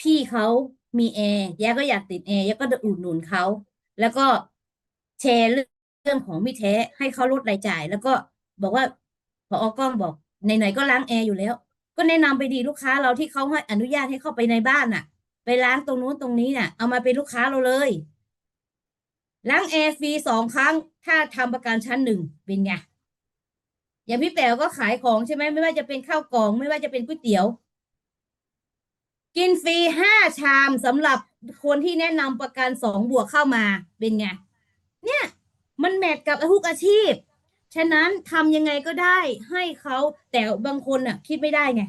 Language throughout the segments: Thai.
พี่เขามีแอร์ยาก็อยากติดแอร์ยาก็อุดหนุนเขาแล้วก็แชร์เรื่องของมิแท้ให้เขาลดรายจ่าย แล้วก็บอกว่าพออกล้องบอกไหนๆก็ล้างแอร์อยู่แล้ว ก็แนะนำไปดีลูกค้าเราที่เขาให้อนุญาตให้เข้าไปในบ้านน่ะ ไปล้างตรงนู้นตรงนี้น่ะ เอามาเป็นลูกค้าเราเลยล้างแอร์ฟรีสองครั้ง ถ้าทำประกันชั้นหนึ่งเป็นไงอย่างพี่แป๋วก็ขายของใช่ไหมไม่ว่าจะเป็นข้าวกล่อง ไม่ว่าจะเป็นก๋วยเตี๋ยว กินฟรีห้าชามสำหรับคนที่แนะนำประกันสองบวกเข้ามาเป็นไง เนี่ยมันแมทกับทุกอาชีพ ฉะนั้นทำยังไงก็ได้ให้เขาแต่บางคนน่ะ คิดไม่ได้ไง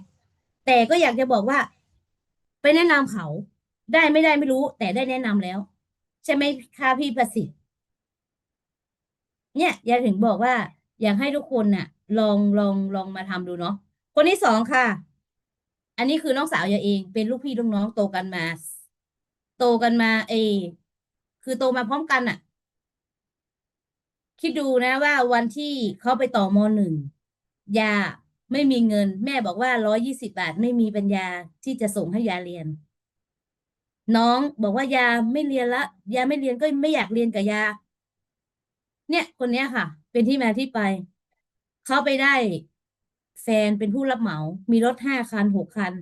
แต่ก็อยากจะบอกว่า ไปแนะนำเขา ได้ไม่ได้ไม่รู้ แต่ได้แนะนำแล้ว ใช่ไหมคะพี่ประสิทธิ์ เนี่ยอยากถึงบอกว่า อยากให้ทุกคนน่ะ ลองลองลองมาทำดูเนาะคนที่สองค่ะ อันนี้คือน้องสาวยาเองเป็นลูกพี่ลูกน้องโตกันมา โตกันมา เอ คือโตมาพร้อมกันน่ะคิดดูนะว่าวันที่เขาไปต่อมหนึ่งยาไม่มีเงิน แม่บอกว่าร้อยยี่สิบบาทไม่มีปัญญาที่จะส่งให้ยาเรียน น้องบอกว่ายาไม่เรียนละ ยาไม่เรียนก็ไม่อยากเรียนกับยา เนี่ยคนเนี้ยค่ะ เป็นที่มาที่ไป เขาไปได้ แฟนเป็นผู้รับเหมา มีรถห้าคันหกคัน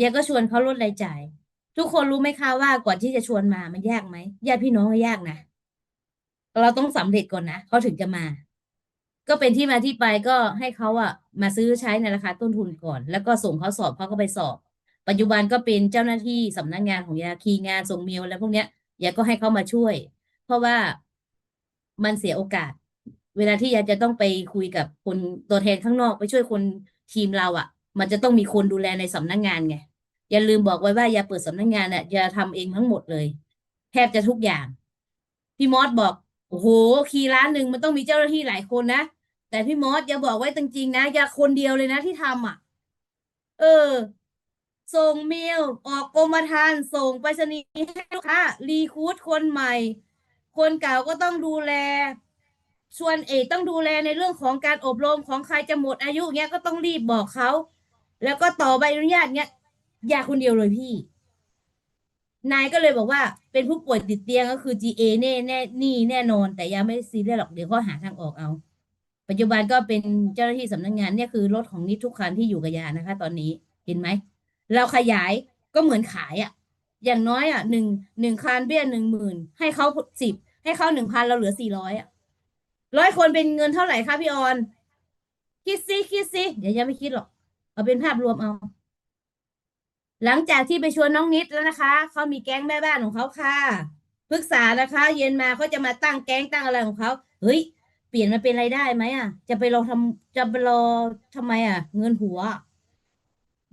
ยาก็ชวนเขาลดรายจ่าย ทุกคนรู้ไหมคะว่ากว่าที่จะชวนมามันยากไหมญาติพี่น้องก็ยากนะเราต้องสำเร็จก่อนนะเขาถึงจะมา ก็เป็นที่มาที่ไปก็ให้เขาอะมาซื้อใช้ในราคาต้นทุนก่อน แล้วก็ส่งเขาสอบเขาก็ไปสอบ ปัจจุบันก็เป็นเจ้าหน้าที่สำนักงานของยาคีงานส่งเมลอะไรพวกเนี้ยยาก็ให้เขามาช่วย เพราะว่ามันเสียโอกาส เวลาที่ยาจะต้องไปคุยกับคนตัวแทนข้างนอก ไปช่วยคนทีมเราอะมันจะต้องมีคนดูแลในสำนักงานไงอย่าลืมบอกไว้ว่าอย่าเปิดสำนักงานอะอย่าทำเองทั้งหมดเลย แทบจะทุกอย่าง พี่มอสบอกโอ้โหคีร้านหนึ่งมันต้องมีเจ้าหน้าที่หลายคนนะแต่พี่มอสอย่าบอกไว้จริงๆนะอย่าคนเดียวเลยนะที่ทำอะ เออ ส่งเมลออกกรมธรรม์ส่งไปรษณีย์ให้ลูกค้ารีคูดคนใหม่ คนเก่าก็ต้องดูแล ชวนเอต้องดูแลในเรื่องของการอบรมของใครจะหมดอายุเงี้ยก็ต้องรีบบอกเขา แล้วก็ต่อใบอนุญาตเงี้ยอย่าคนเดียวเลยพี่ นายก็เลยบอกว่า เป็นผู้ป่วยติดเตียงก็คือ GA แน่แน่นี่แน่นอน แต่ยังไม่ซีเรียสหรอกเดี๋ยวเขาหาทางออกเอา ปัจจุบันก็เป็นเจ้าหน้าที่สำนักงานเนี่ยคือรถของนิดทุกคันที่อยู่กับยานะคะ ตอนนี้เห็นไหมเราขยายก็เหมือนขายอะ่ะ อย่างน้อยอะ่ะหนึ่งหนึ่งคันเบี้ยหนึ่งหมื่นให้เขาสิบให้เขาหนึ่งพันเราเหลือสี่ร้อยอะ ร้อยคนเป็นเงินเท่าไหร่คะพี่ออน คิดซิคิดซิเดี๋ยวยังไม่คิดหรอก เอาเป็นภาพรวมเอา หลังจากที่ไปชวนน้องนิดแล้วนะคะเขามีแก๊งแม่บ้านของเขาค่ะปรึกษานะคะ เย็นมาเขาจะมาตั้งแก๊งตั้งอะไรของเขาเฮ้ยเปลี่ยนมาเป็นรายได้ไหมอะ จะไปรอทำจะไปรอทำไมอะ เงินหัว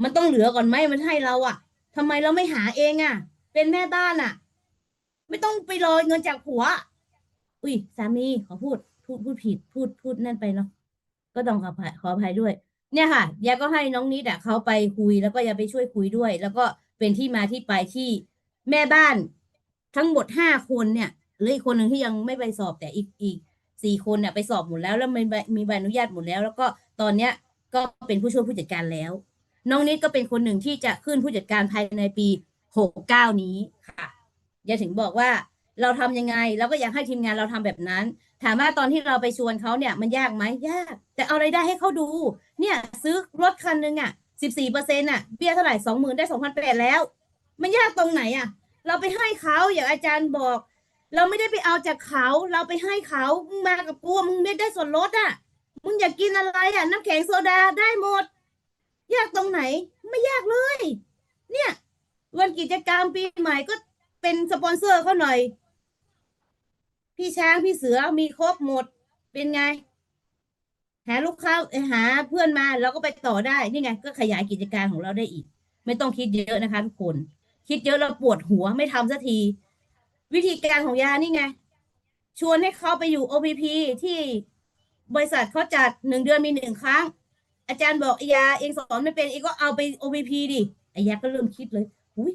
มันต้องเหลือก่อนไหมมันให้เราอะทำไมเราไม่หาเองอะ เป็นแม่บ้านอะ ไม่ต้องไปรอเงินจากผัว อุ้ยสามีขอพูด พูดพูดผิดพูดพูดนั่นไปเนาะก็ต้องขออภัยขออภัยด้วย เนี่ยค่ะยาก็ให้น้องนิดอะเขาไปคุยแล้วก็ยาไปช่วยคุยด้วย แล้วก็เป็นที่มาที่ไปที่แม่บ้านทั้งหมดห้าคนเนี่ยหลืออีกคนหนึ่งที่ยังไม่ไปสอบแต่อีกอีกสี่คนเนี่ยไปสอบหมดแล้ว แล้วมีใบมีใบอนุญาตหมดแล้ว แล้วก็ตอนเนี้ยก็เป็นผู้ช่วยผู้จัดการแล้ว น้องนิดก็เป็นคนหนึ่งที่จะขึ้นผู้จัดการภายในปีหกเก้านี้ค่ะย่าถึงบอกว่าเราทำยังไงเราก็อยากให้ทีมงานเราทำแบบนั้น ถามว่าตอนที่เราไปชวนเขาเนี่ยมันยากไหมยาก แต่เอาอะไรายได้ให้เขาดู เนี่ย ซื้อรถคันหนึ่งอะสิบสี่เปอร์เซ็นต์อะเบี้ยเท่าไหร่สองหมื่นได้สองพันแปดแล้ว มันยากตรงไหนอะ เราไปให้เขาอย่างอาจารย์บอก เราไม่ได้ไปเอาจากเขา เราไปให้เขามึงมากับกูมึงไม่ได้ส่วนลดอะมึงอยากกินอะไรอะ น้ำแข็งโซดาได้หมด ยากตรงไหน ไม่ยากเลย เนี่ย วันกิจกรรมปีใหม่ก็เป็นสปอนเซอร์เขาหน่อย พี่ช้างพี่เสือมีครบหมดเป็นไง หาลูกค้าหาเพื่อนมาเราก็ไปต่อได้นี่ไง ก็ขยายกิจการของเราได้อีก ไม่ต้องคิดเยอะนะคะทุกคน คิดเยอะเราปวดหัวไม่ทำสักที วิธีการของยานี่ไง ชวนให้เขาไปอยู่ OPP ที่บริษัทเขาจัดหนึ่งเดือนมีหนึ่งครั้ง อาจารย์บอกไอยาเองสอนไม่เป็นเองก็เอาไป OPP ดิไอ้ยาก็เริ่มคิดเลยอุ้ย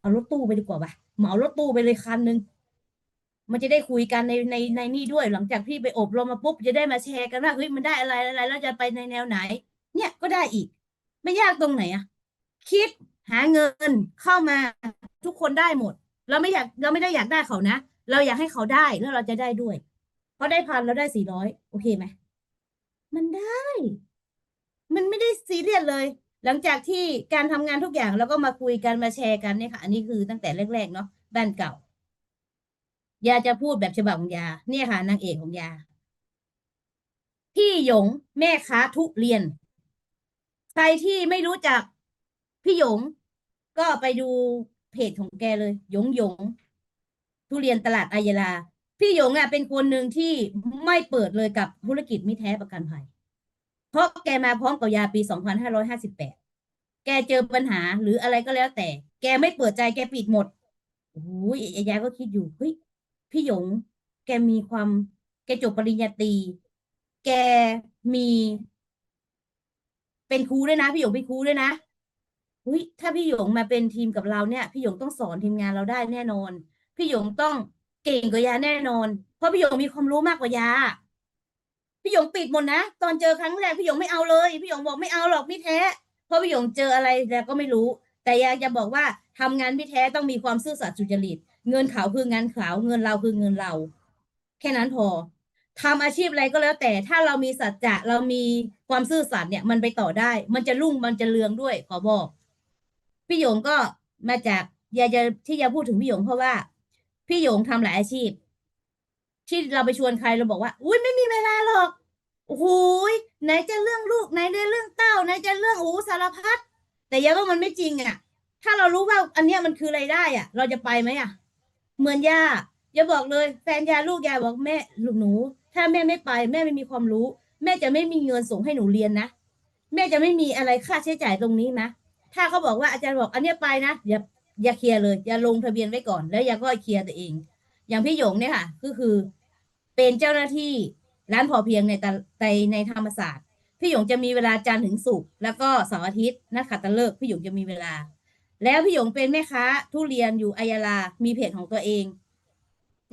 เอารถตู้ไปดีกว่าปะเหมารถตู้ไปเลยคันหนึ่ง มันจะได้คุยกันในในในนี่ด้วย หลังจากที่ไปอบรมมาปุ๊บจะได้มาแชร์กันว่าเฮ้ยมันได้อะไรอะไรแล้วจะไปในแนวไหน เนี่ยก็ได้อีก ไม่ยากตรงไหนอะคิดหาเงินเข้ามาทุกคนได้หมด เราไม่อยากเราไม่ได้อยากได้เขานะ เราอยากให้เขาได้แล้วเราจะได้ด้วยเพราะได้พันเราได้สี่ร้อยโอเคไหมมันได้ มันไม่ได้ซีเรียสเลย หลังจากที่การทำงานทุกอย่างแล้วก็มาคุยกันมาแชร์กันเนี่ยค่ะ อันนี้คือตั้งแต่แรกๆเนาะบ้านเก่า ยาจะพูดแบบฉบับของยา เนี่ยค่ะนางเอกของยา พี่หยงแม่ค้าทุเรียน ใครที่ไม่รู้จักพี่หยง ก็ไปดูเพจของแกเลย หยงหยง ทุเรียนตลาดอายลา พี่หยงอะเป็นคนหนึ่งที่ไม่เปิดเลยกับธุรกิจมิแท้ประกันภัย เพราะแกมาพร้อมกับยาปี 2558 แกเจอปัญหาหรืออะไรก็แล้วแต่ แกไม่เปิดใจแกปิดหมดโอ้ยยายก็คิดอยู่เฮ้ย พี่หยง แกมีความ แกจบปริญญาตรี แกมี เป็นครูด้วยนะ พี่หยงเป็นครูด้วยนะอุ้ยถ้าพี่หยงมาเป็นทีมกับเราเนี่ย พี่หยงต้องสอนทีมงานเราได้แน่นอน พี่หยงต้องเก่งกว่ายาแน่นอน เพราะพี่หยงมีความรู้มากกว่ายาพี่หยงปิดหมดนะตอนเจอครั้งแรกพี่หยงไม่เอาเลย พี่หยงบอกไม่เอาหรอกพี่แท้ เพราะพี่หยงเจออะไรแล้วก็ไม่รู้ แต่อยากจะบอกว่าทำงานพี่แท้ต้องมีความซื่อสัตย์สุจริต เงินเขาคืองานเขาเงินเราคือเงินเรา แค่นั้นพอทำอาชีพอะไรก็แล้วแต่ถ้าเรามีสัจจะเรามีความซื่อสัตย์เนี่ย มันไปต่อได้ มันจะรุ่งมันจะเรืองด้วยขอบอก พี่หยงก็มาจากอยากจะที่จะพูดถึงพี่หยงเพราะว่า พี่หยงทำหลายอาชีพ ที่เราไปชวนใครเราบอกว่า อุ้ยไม่มีเวลาหรอกโอ้โหยไหนจะเรื่องลูกไหนจะเรื่องเต้าไหนจะเรื่องโอ้สารพัดแต่ยาว่ามันไม่จริงอะ ถ้าเรารู้ว่าอันเนี้ยมันคือรายได้อะ เราจะไปไหมอะ เหมือนยาอย่าบอกเลย แฟนยาลูกยาบอกแม่ลูกหนู ถ้าแม่ไม่ไป แม่ไม่มีความรู้ แม่จะไม่มีเงินส่งให้หนูเรียนนะ แม่จะไม่มีอะไรค่าใช้จ่ายตรงนี้นะ ถ้าเขาบอกว่าอาจารย์บอกอันเนี้ยไปนะอย่าอย่าเคลียร์เลย อย่าลงทะเบียนไว้ก่อน แล้วอย่าก็เคลียร์ตัวเอง อย่างพี่หยงเนี่ยค่ะ ก็คือ เป็นเจ้าหน้าที่ร้านพอเพียงในตในในธรรมศาสตร์ พี่หยงจะมีเวลาจันทร์ถึงศุกร์แล้วก็เสาร์อาทิตย์นักขัตฤกษ์พี่หยงจะมีเวลา แล้วพี่หยงเป็นแม่ค้า ทุเรียนอยู่อายาลา มีเพจของตัวเอง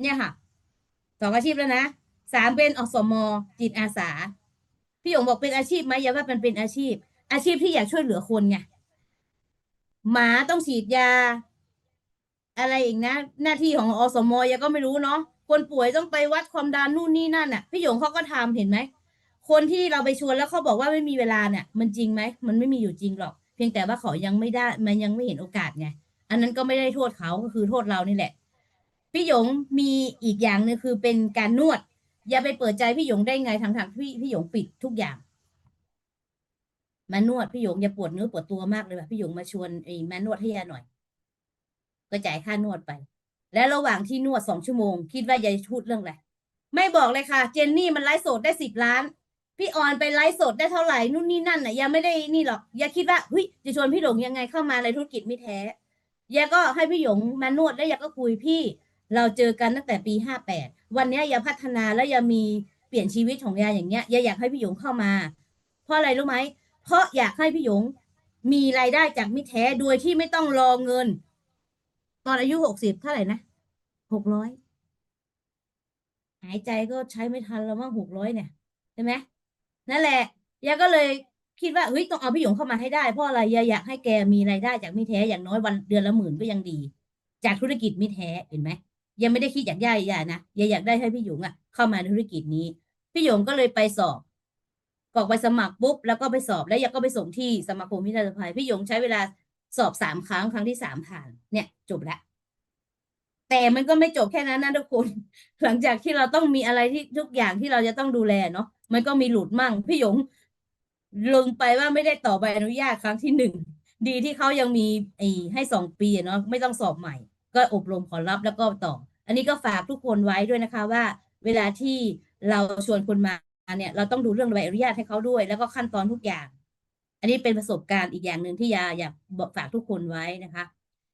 เนี่ยค่ะสองอาชีพแล้วนะสามเป็นอสมจิตอาสา พี่หยงบอกเป็นอาชีพไหมอย่าว่ามันเป็นอาชีพ อาชีพที่อยากช่วยเหลือคนไงหมาต้องฉีดยา อะไรอีกนะ หน้าที่ของอสมยังก็ไม่รู้เนาะคนป่วยต้องไปวัดความดันนู่นนี่นั่นน่ะ พี่หยงเขาก็ทำเห็นไหมคนที่เราไปชวนแล้วเขาบอกว่าไม่มีเวลาเนี่ย มันจริงไหมมันไม่มีอยู่จริงหรอก เพียงแต่ว่าเขายังไม่ได้มันยังไม่เห็นโอกาสไงอันนั้นก็ไม่ได้โทษเขาก็คือโทษเรานี่แหละ พี่หยงมีอีกอย่างนึงคือเป็นการนวด อย่าไปเปิดใจพี่หยงได้ไงทางทางพี่พี่หยงปิดทุกอย่างมานวดพี่หยงอย่าปวดเนื้อปวดตัวมากเลยว่ะพี่หยงมาชวนไอ้มานวดให้ยาหน่อย ก็จ่ายค่านวดไป และระหว่างที่นวดสองชั่วโมง คิดว่ายายพูดเรื่องอะไรไม่บอกเลยค่ะ เจนนี่มันไลฟ์สดได้สิบล้าน พี่ออนไปไลฟ์สดได้เท่าไหร่นู่นนี่นั่นน่ะยังไม่ได้นี่หรอกอย่าคิดว่าเฮ้ยจะชวนพี่หลงยังไงเข้ามาในธุรกิจไม่แท้ยาก็ให้พี่หยงมานวดแล้วยาก็คุยพี่ เราเจอกันตั้งแต่ปีห้าแปดวันนี้ยาพัฒนาแล้วยามีเปลี่ยนชีวิตของยาอย่างเงี้ยยาอยากให้พี่หยงเข้ามา เพราะอะไรรู้ไหมเพราะอยากให้พี่หยงมีรายได้จากมิแท้โดยที่ไม่ต้องรอเงิน ตอนอายุหกสิบเท่าไหร่นะหกร้อยหายใจก็ใช้ไม่ทันแล้วมั้งหกร้อยเนี่ยใช่ไหม นั่นแหละยาก็เลยคิดว่าเฮ้ยต้องเอาพี่หยงเข้ามาให้ได้เพราะอะไรยาอยากให้แกมีรายได้จากมิตรแท้อย่างน้อยวันเดือนละหมื่นก็ยังดี จากธุรกิจมิตรแท้เห็นไหมยังไม่ได้คิดอยากได้ยานะยาอยากได้ให้พี่หยงอะเข้ามาในธุรกิจนี้ พี่หยงก็เลยไปสอบกรอกใบสมัครปุ๊บแล้วก็ไปสอบแล้วยาก็ไปส่งที่สมาคมวิทยาภัยพี่หยงใช้เวลาสอบสามครั้งครั้งที่สามผ่านเนี่ย จบแล้ว แต่มันก็ไม่จบแค่นั้นนะทุกคน หลังจากที่เราต้องมีอะไรที่ทุกอย่างที่เราจะต้องดูแลเนาะมันก็มีหลุดมั่งพี่หยงลืมไปว่าไม่ได้ต่อใบอนุญาตครั้งที่หนึ่งดีที่เขายังมีไอ้ให้สองปีเนาะไม่ต้องสอบใหม่ ก็อบรมขอรับแล้วก็ต่อ อันนี้ก็ฝากทุกคนไว้ด้วยนะคะว่า เวลาที่เราชวนคนมาเนี่ย เราต้องดูเรื่องใบอนุญาตให้เขาด้วย แล้วก็ขั้นตอนทุกอย่าง อันนี้เป็นประสบการณ์อีกอย่างหนึ่งที่ยาอยากบอกฝากทุกคนไว้นะคะ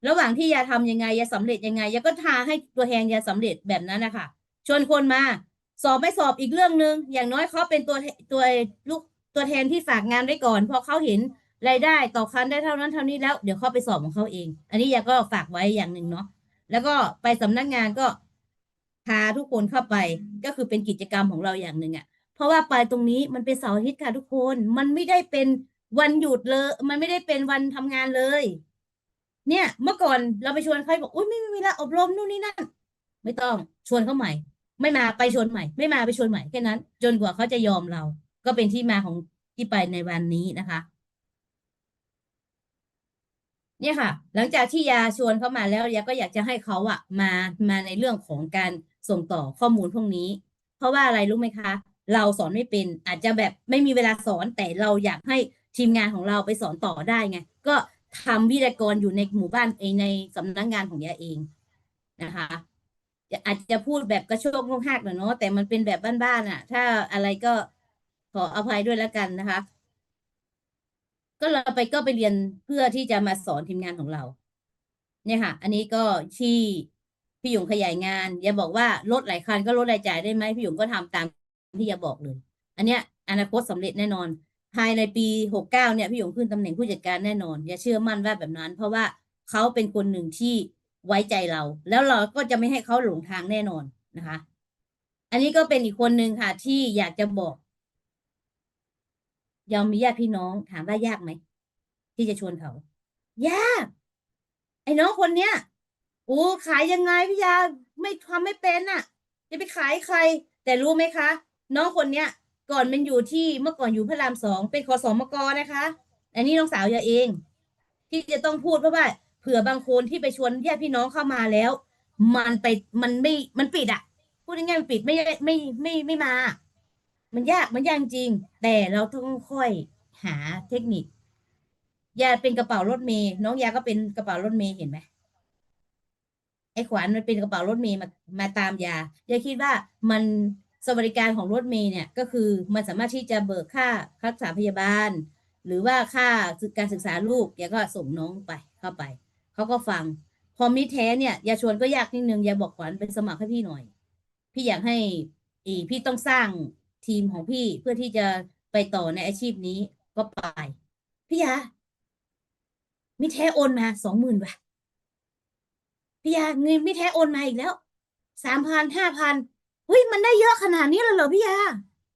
ระหว่างที่ยาทำยังไงยาสำเร็จยังไงยาก็ทาให้ตัวแทนยาสำเร็จแบบนั้นนะคะชวนคนมา สอบไม่สอบอีกเรื่องหนึ่งอย่างน้อยเขาเป็นตัวตัวลูกตัวแทนที่ฝากงานไว้ก่อน พอเขาเห็นรายได้ต่อคันได้เท่านั้นเท่านี้แล้วเดี๋ยวเขาไปสอบของเขาเอง อันนี้ยาก็ฝากไว้อย่างหนึ่งเนาะแล้วก็ไปสำนักงานก็พาทุกคนเข้าไปก็คือเป็นกิจกรรมของเราอย่างหนึ่งอะ่ะ เพราะว่าไปตรงนี้มันเป็นเสาร์อาทิตย์ค่ะทุกคน มันไม่ได้เป็นวันหยุดเลย มันไม่ได้เป็นวันทำงานเลย เนี่ยเมื่อก่อนเราไปชวนใครบอกอุ้ยไม่มีเวลาอบรมนู่นนี่นั่น ไม่ต้องชวนเขาใหม่ ไม่มาไปชวนใหม่ ไม่มาไปชวนใหม่แค่นั้น จนกว่าเขาจะยอมเรา ก็เป็นที่มาของที่ไปในวันนี้นะคะ เนี่ยค่ะ หลังจากที่ยาชวนเขามาแล้วยาก็อยากจะให้เขาอะมามาในเรื่องของการส่งต่อข้อมูลพวกนี้ เพราะว่าอะไรรู้ไหมคะ เราสอนไม่เป็นอาจจะแบบไม่มีเวลาสอนแต่เราอยากให้ทีมงานของเราไปสอนต่อได้ไง ก็ ทำวิทยากรอยู่ในหมู่บ้านเองในสำนักงานของยาเองนะคะอาจจะพูดแบบกระโชกโงกหักหน่อยเนาะแต่มันเป็นแบบบ้านๆอะ ถ้าอะไรก็ขออภัยด้วยแล้วกันนะคะ ก็เราไปก็ไปเรียนเพื่อที่จะมาสอนทีมงานของเรา เนี่ยค่ะ อันนี้ก็ที่พี่หยงขยายงานอย่าบอกว่าลดหลายคันก็ลดรายจ่ายได้ไหมพี่หยงก็ทำตามที่อย่าบอกเลย อันเนี้ยอนาคตสำเร็จแน่นอน ภายในปีหกเก้าเนี่ยพี่หยงขึ้นตำแหน่งผู้จัดการแน่นอน อย่าเชื่อมั่นว่าแบบนั้น เพราะว่าเขาเป็นคนหนึ่งที่ไว้ใจเรา แล้วเราก็จะไม่ให้เขาหลงทางแน่นอนนะคะ อันนี้ก็เป็นอีกคนหนึ่งค่ะ ที่อยากจะบอกยอมมีญาติพี่น้องถามว่ายากไหมที่จะชวนเขา ยาก ไอ้น้องคนเนี้ยโอ้ขายยังไงพี่ยาไม่ทำไม่เป็นอะ จะไปขายใคร แต่รู้ไหมคะ น้องคนเนี้ย ก่อนมันอยู่ที่เมื่อก่อนอยู่พระรามสองเป็นขอสมกนะคะ อันนี้น้องสาวยาเอง ที่จะต้องพูดเพราะว่าเผื่อบางคนที่ไปชวนญาติพี่น้องเข้ามาแล้ว มันไปมันไม่มันปิดอะพูดง่ายๆมันปิดไม่ไม่ไม่ไม่ไม่มา มันยากมันยากจริง แต่เราต้องค่อยหาเทคนิคยาเป็นกระเป๋ารถเมย์น้องยาก็เป็นกระเป๋ารถเมย์เห็นไหมไอ้ขวานมันเป็นกระเป๋ารถเมย์มามาตามยายาคิดว่ามัน สวัสดิการของรถเมย์เนี่ยก็คือมันสามารถที่จะเบิกค่ารักษาพยาบาล หรือว่าค่าการศึกษาลูกยาก็ส่งน้องไปเข้าไปเขาก็ฟัง พอมิแท้เนี่ยยาชวนก็ยากนิดนึงยาบอกขวัญเป็นสมัครให้พี่หน่อย พี่อยากให้อีพี่ต้องสร้างทีมของพี่เพื่อที่จะไปต่อในอาชีพนี้ก็ไป พี่ยามิแท้โอนมาสองหมื่นบาทพี่ยาเงินมิแท้โอนมาอีกแล้วสามพันห้าพัน ฮ้ยมันได้เยอะขนาดนี้เลยเหรอพี่ยา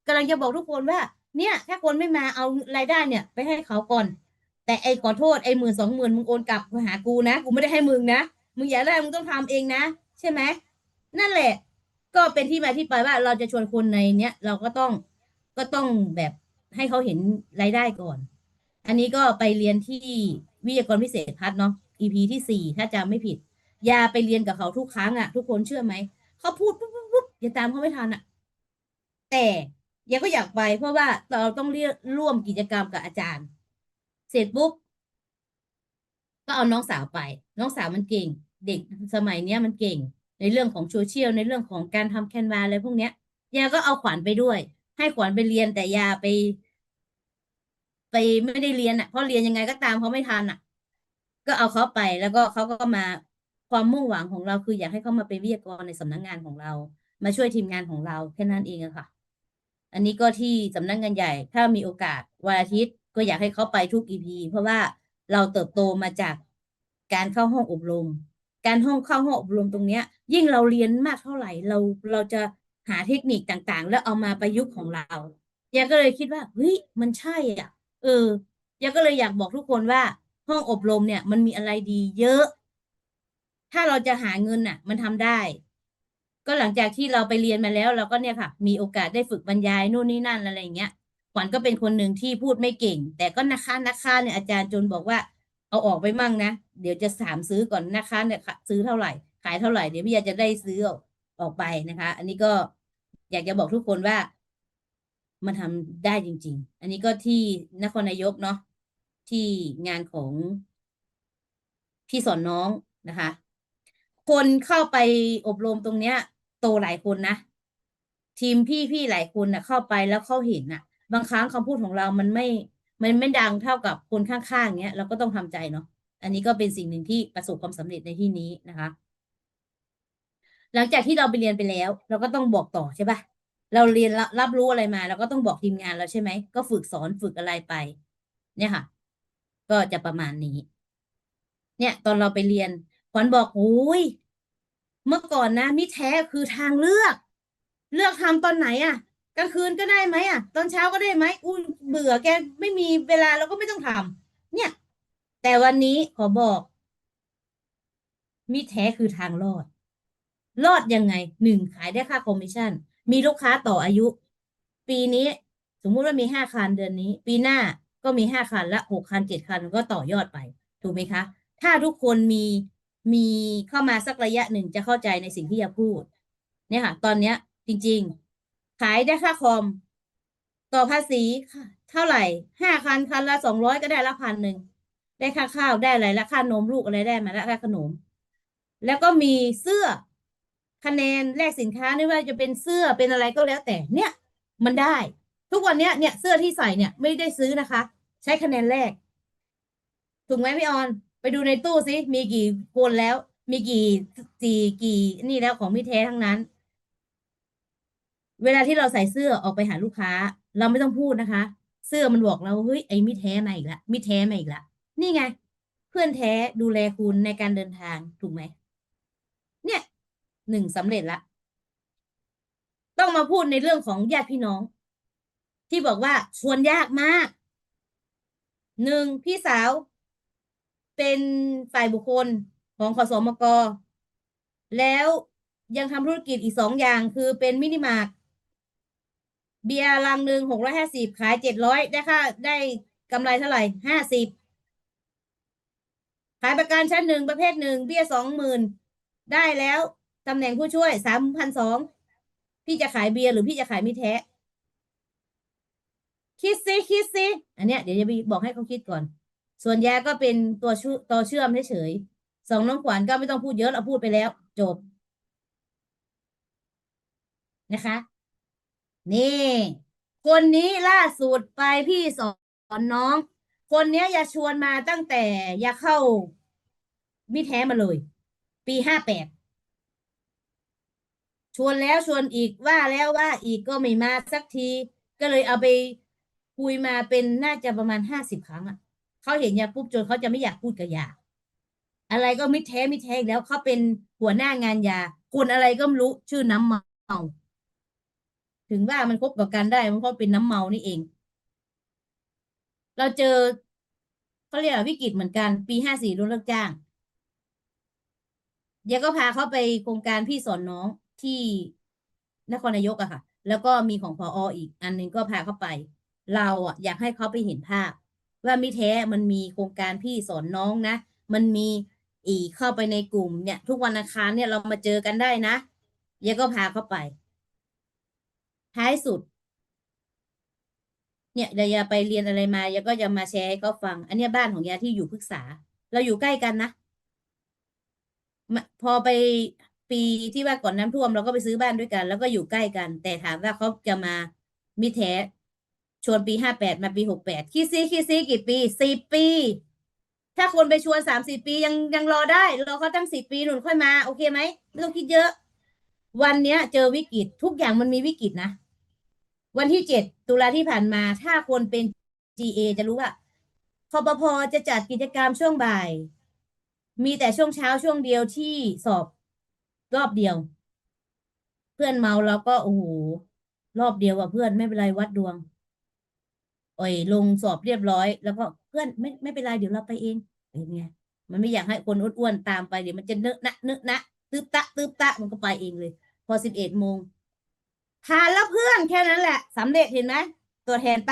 กำลังจะบอกทุกคนว่า เนี่ย ถ้าคนไม่มาเอารายได้เนี่ย ไปให้เขาก่อน แต่ไอ้ขอโทษไอ้หมื่นสองหมื่นมึงโอนกลับมาหากูนะกูไม่ได้ให้มึงนะมึงอยากได้มึงต้องทำเองนะ ใช่ไหมนั่นแหละ ก็เป็นที่มาที่ไปว่าเราจะชวนคนในเนี้ยเราก็ต้องก็ต้องแบบให้เขาเห็นรายได้ก่อน อันนี้ก็ไปเรียนที่วิทยากรพิเศษพัฒเนาะ EP ที่สี่ถ้าจำไม่ผิด ยาไปเรียนกับเขาทุกครั้งอะทุกคนเชื่อไหมเขาพูดปุ๊บ อย่าตามเขาไม่ทันอะแต่ยาก็อยากไป เพราะว่าเราต้องเรียกร่วมกิจกรรมกับอาจารย์ เสร็จปุ๊บก็เอาน้องสาวไป น้องสาวมันเก่ง เด็กสมัยเนี้ยมันเก่ง ในเรื่องของโซเชียลในเรื่องของการทำแคนวาอะไรพวกเนี้ยยาก็เอาขวัญไปด้วย ให้ขวัญไปเรียนแต่ยาไป ไปไม่ได้เรียนอะเพราะเรียนยังไงก็ตามเขาไม่ทันอะ ก็เอาเขาไปแล้วก็เขาก็มาความมุ่งหวังของเราคืออยากให้เขามาเป็นวิทยากรในสำนักงานของเรา มาช่วยทีมงานของเราแค่นั้นเองอะค่ะ อันนี้ก็ที่สำนักงานใหญ่ ถ้ามีโอกาสวันอาทิตย์ก็อยากให้เขาไปทุกอีพีเพราะว่าเราเติบโตมาจากการเข้าห้องอบรม การห้องเข้าห้องอบรมตรงเนี้ย ยิ่งเราเรียนมากเท่าไหร่ เราเราจะหาเทคนิคต่างๆ แล้วเอามาประยุกต์ของเรายาก็เลยคิดว่าเฮ้ยมันใช่อะ เออยาก็เลยอยากบอกทุกคนว่า ห้องอบรมเนี่ย มันมีอะไรดีเยอะ ถ้าเราจะหาเงินน่ะ มันทำได้ ก็หลังจากที่เราไปเรียนมาแล้ว เราก็เนี่ยค่ะ มีโอกาสได้ฝึกบรรยายนู่นนี่นั่นอะไรอย่างเงี้ยขวัญก็เป็นคนหนึ่งที่พูดไม่เก่ง แต่ก็นะคะนะคะเนี่ยอาจารย์จนบอกว่า เอาออกไปมั่งนะ เดี๋ยวจะถามซื้อก่อนนะคะเนี่ยซื้อเท่าไหร่ ขายเท่าไหร่เดี๋ยวพี่ยาจะได้ซื้อออกไปนะคะ อันนี้ก็อยากจะบอกทุกคนว่า มันทำได้จริง ๆ อันนี้ก็ที่นครนายกเนาะที่งานของพี่สอนน้องนะคะ คนเข้าไปอบรมตรงเนี้ย โตหลายคนนะทีมพี่พี่หลายคนนะเข้าไปแล้วเขาเห็นน่ะ บางครั้งคำพูดของเรามันไม่ มันไม่ดังเท่ากับคนข้างๆเนี้ยเราก็ต้องทำใจเนาะอันนี้ก็เป็นสิ่งหนึ่งที่ประสบความสำเร็จในที่นี้นะคะ หลังจากที่เราไปเรียนไปแล้ว เราก็ต้องบอกต่อใช่ปะเราเรียนรับรับรู้อะไรมาเราก็ต้องบอกทีมงานเราใช่ไหมก็ฝึกสอนฝึกอะไรไป เนี่ยค่ะ ก็จะประมาณนี้ เนี่ย ตอนเราไปเรียนขวัญบอกโอ้ย เมื่อก่อนนะ มิแท้คือทางเลือก เลือกทำตอนไหนอะกลางคืนก็ได้ไหมอะ ตอนเช้าก็ได้ไหมอุ้ยเบื่อแกไม่มีเวลาเราก็ไม่ต้องทำเนี่ย แต่วันนี้ขอบอก มิแท้คือทางรอด รอดยังไงหนึ่งขายได้ค่าคอมมิชชั่น มีลูกค้าต่ออายุ ปีนี้ สมมุติว่ามีห้าคันเดือนนี้ ปีหน้าก็มีห้าคันละหกคันเจ็ดคันก็ต่อยอดไป ถูกไหมคะ ถ้าทุกคนมี มีเข้ามาสักระยะหนึ่งจะเข้าใจในสิ่งที่จะพูด เนี่ยค่ะ ตอนเนี้ย จริง ๆ ขายได้ค่าคอม ต่อภาษีเท่าไหร่ห้าคันคันละสองร้อยก็ได้ละพันหนึ่งได้ค่าข้าวได้อะไรละค่านมลูกอะไรได้มาละค่าขนม แล้วก็มีเสื้อคะแนนแลกสินค้าไม่ว่าจะเป็นเสื้อเป็นอะไรก็แล้วแต่ เนี่ย มันได้ ทุกวันเนี้ยเนี่ยเสื้อที่ใส่เนี่ย ไม่ได้ซื้อนะคะ ใช้คะแนนแรกถูกไหมพี่ออน ดูในตู้สิมีกี่คนแล้ว มีกี่กี่กี่นี่แล้วของพี่แท้ทั้งนั้น เวลาที่เราใส่เสื้อออกไปหาลูกค้า เราไม่ต้องพูดนะคะ เสื้อมันบอกเราเฮ้ยไอ้มิแท้มาอีกละมิแท้มาอีกละนี่ไง เพื่อนแท้ดูแลคุณในการเดินทางถูกไหมเนี่ยหนึ่งสำเร็จละต้องมาพูดในเรื่องของญาติพี่น้อง ที่บอกว่าชวนยากมากหนึ่งพี่สาว เป็นฝ่ายบุคคลของขสมก แล้วยังทำธุรกิจอีกสองอย่างคือเป็นมินิมาร์ทเบียร์ลังหนึ่งหกร้อยห้าสิบขายเจ็ดร้อยได้ค่าได้กำไรเท่าไหร่ห้าสิบขายประกันชั้นหนึ่งประเภทหนึ่งเบี้ยสองหมื่นได้แล้วตำแหน่งผู้ช่วยสามพันสองพี่จะขายเบียร์หรือพี่จะขายมิตรแท้คิดซิคิดซิอันเนี้ยเดี๋ยวจะไปบอกให้เขาคิดก่อน ส่วนยาก็เป็นตัวชื่อตัวเชื่อมเฉยๆสองน้องขวัญก็ไม่ต้องพูดเยอะเราพูดไปแล้ว จบนะคะ นี่ คนนี้ล่าสุดไปพี่สอนน้อง คนนี้ยอย่าชวนมาตั้งแต่อย่าเข้ามิแท้มาเลย ปีห้าแปดชวนแล้วชวนอีกว่าแล้วว่าอีกก็ไม่มาสักที ก็เลยเอาไปคุยมาเป็นน่าจะประมาณห้าสิบครั้งอะ เขาเห็นยาปุ๊บจนเขาจะไม่อยากพูดกับยาอะไรก็ไมิแท้ไมิแท้แล้วเขาเป็นหัวหน้างานยาคนอะไรก็ไม่รู้ชื่อน้ำเมาถึงว่ามันคบกับกันได้มันเพราะเป็นน้ำเมานี่เอง เราเจอเขาเรียกว่าวิกฤตเหมือนกันปีห้าสี่โดนเลิกจ้างยวก็พาเขาไปโครงการพี่สอนน้องที่นครนายกอะค่ะ แล้วก็มีของพออีก อันหนึงก็พาเขาไป เราอะอยากให้เขาไปเห็นภาพ ว่ามิแท้มันมีโครงการพี่สอนน้องนะ มันมีอีเข้าไปในกลุ่มเนี่ย ทุกวันอังคารเนี่ยเรามาเจอกันได้นะเยก็พาเข้าไป ท้ายสุด เนี่ยเดียวยาไปเรียนอะไรมายาก็จะมาแชร์ให้เขาฟัง อันนี้บ้านของยาที่อยู่พฤกษา เราอยู่ใกล้กันนะพอไปปีที่ว่าก่อนน้ำท่วม เราก็ไปซื้อบ้านด้วยกัน แล้วก็อยู่ใกล้กัน แต่ถามว่าเขาจะมามิแท้ ชวนปีห้าแปดมาปีหกแปดคิดซิคิดซิกี่ปีสิบปี ถ้าคนไปชวนสามสิบปียังยังรอได้รอเขาตั้งสิบปีหนุนค่อยมา โอเคไหมไม่ต้องคิดเยอะ วันเนี้ย เจอวิกฤตทุกอย่างมันมีวิกฤตนะ วันที่เจ็ดตุลาที่ผ่านมา ถ้าคนเป็น GA จะรู้ว่าคอปพจะจัดกิจกรรมช่วงบ่าย มีแต่ช่วงเช้าช่วงเดียวที่สอบรอบเดียว เพื่อนเมาเราก็โอ้โหรอบเดียวอะเพื่อนไม่เป็นไรวัดดวง โอ้ยลงสอบเรียบร้อย แล้วก็เพื่อนไม่ไม่เป็นไรเดี๋ยวเราไปเองเป็นไงมันไม่อยากให้คนอ้วนๆตามไปเดี๋ยวมันจะเนอะนะเนอะนะตึ๊บตะตึ๊บตะมันก็ไปเองเลย พอสิบเอ็ดโมงทานแล้วเพื่อนแค่นั้นแหละสำเร็จเห็นไหมตัวแทนตา